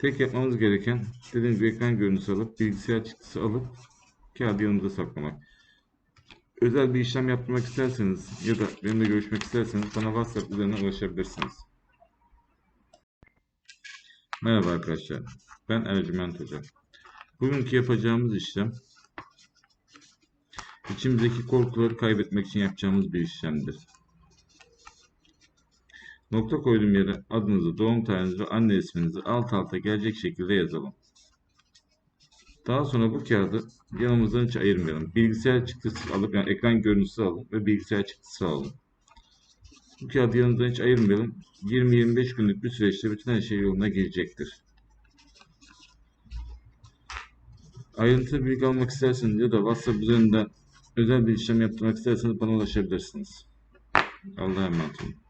Tek yapmamız gereken dediğim gibi ekran görüntüsü alıp bilgisayar çıktısı alıp kağıdı yanımıza saklamak. Özel bir işlem yaptırmak isterseniz ya da benimle görüşmek isterseniz bana WhatsApp üzerinden ulaşabilirsiniz. Merhaba arkadaşlar. Ben Ercüment Hoca. Bugünkü yapacağımız işlem içimizdeki korkuları kaybetmek için yapacağımız bir işlemdir. Nokta koyduğum yere adınızı, doğum tarihinizi ve anne isminizi alt alta gelecek şekilde yazalım. Daha sonra bu kağıdı yanımızdan hiç ayırmayalım. Bilgisayar çıktısı alıp yani ekran görüntüsü alın ve bilgisayar çıktısı alın. Bu kağıdı yanımızdan hiç ayırmayalım. 20-25 günlük bir süreçte bütün her şey yoluna girecektir. Ayrıntılı bilgi almak isterseniz ya da WhatsApp üzerinden özel bir işlem yaptırmak isterseniz bana ulaşabilirsiniz. Allah'a emanet olun.